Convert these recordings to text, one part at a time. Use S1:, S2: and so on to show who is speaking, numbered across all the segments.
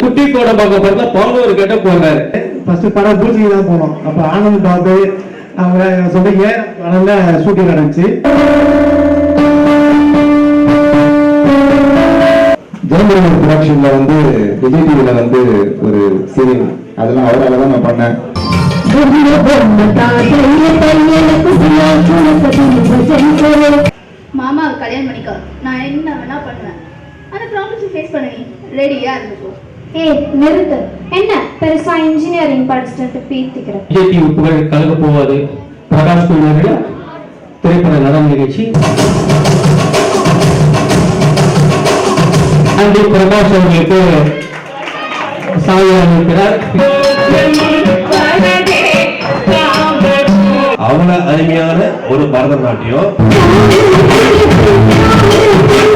S1: குட்டி கூட பார்க்க பார்த்தா பவுனூர் கிட்ட போனாரு
S2: ஃபர்ஸ்ட் படம் பூஜைக்கு தான் போனோம். அப்போ ஆனந்த் பாபு அவங்க சொன்னீங்க படம்ல ஷூட்டிங் நடந்துச்சு.
S3: ஜெயமுருகன் ப்ரொடக்ஷன்ல வந்து விஜய் டிவில வந்து ஒரு சீரியல் அதெல்லாம் அவரால தான் நான் பண்ணேன்.
S4: அந்த ப்ராப்ளம்ஸ் ஃபேஸ் பண்ண நீ. ரெடியா இருந்துக்கோ.
S5: ஏய் நிறுத்து. என்ன? பெருசா இன்ஜினியரிங் படிச்சுட்டு பீத்திக்கிற.
S1: விஜய் டிவி புகழ் கலக்க போவாது பிரகாஷ் குழுவினர் திரைப்பட நடன நிகழ்ச்சி. அண்டி பிரகாஷ் அவர்களுக்கு சாயம் இருக்கிறார்
S6: அவ்வளவு அருமையான ஒரு பரதநாட்டியம்.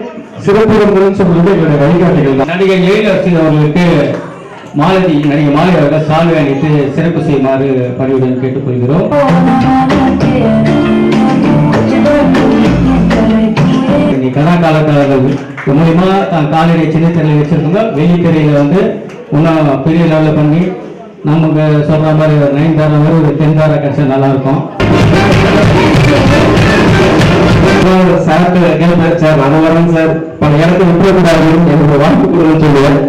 S1: சிறப்புறங்கள் சொல்றது எங்களுடைய வழிகாட்டிகள் தான். நடிகை ஜெயலட்சுமி அவர்களுக்கு மாலதி நடிகை மாலதி அவர்கள் சால்வை அணித்து சிறப்பு செய்யுமாறு பணியுடன் கேட்டுக்கொள்கிறோம். இன்னைக்கு கதா காலக்காரர்கள் மூலியமா தான் காலையில சின்ன திரையில வச்சிருக்கோங்க வெளி வந்து இன்னும் பெரிய லெவலில் பண்ணி நமக்கு சொல்ற மாதிரி ஒரு நைன் மாதிரி ஒரு டென் தாரா கிடைச்சா நல்லா இருக்கும்.
S3: சார் கேட்பேன் சார் நான் வரேன் சார். பல இடத்துல விட்டுறக்கூடாது எனக்கு வாய்ப்பு கொடுங்கன்னு சொல்லுவேன்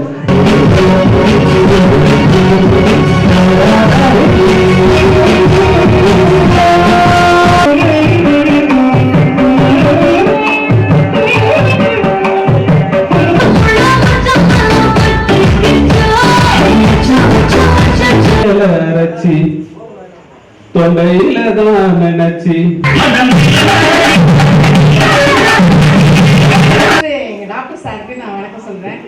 S1: தொண்டையில தான் நினைச்சி
S7: சாருக்கு நான் வணக்கம் சொல்கிறேன்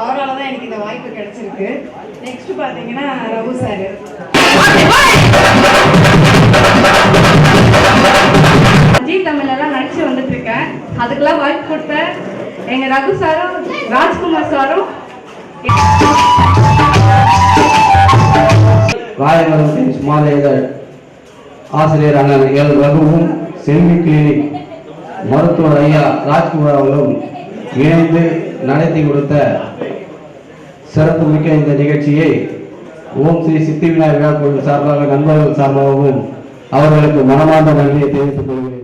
S7: அவரால் தான் எனக்கு இந்த வாய்ப்பு கிடைச்சிருக்கு. நெக்ஸ்ட் பார்த்தீங்கன்னா ரகு சார். ஜி தமிழ்லாம் நடிச்சு வந்துட்டு இருக்கேன் அதுக்கெல்லாம் வாய்ப்பு கொடுத்த எங்கள் ரகு சாரும் ராஜ்குமார் சாரும்.
S1: ராயநகரத்தின் சுமாத ஆசிரியர் ஆசிரியரான எல் ரகுவும் செல்வி கிளினிக் மருத்துவர் ஐயா ராஜ்குமார் அவர்களும் இணைந்து நடத்தி கொடுத்த சிறப்பு மிக்க இந்த நிகழ்ச்சியை ஓம் ஸ்ரீ சித்தி விநாயகர் கோவில் சார்பாக நண்பர்கள் சார்பாகவும் அவர்களுக்கு மனமார்ந்த நன்றியை தெரிவித்துக் கொள்கிறேன்.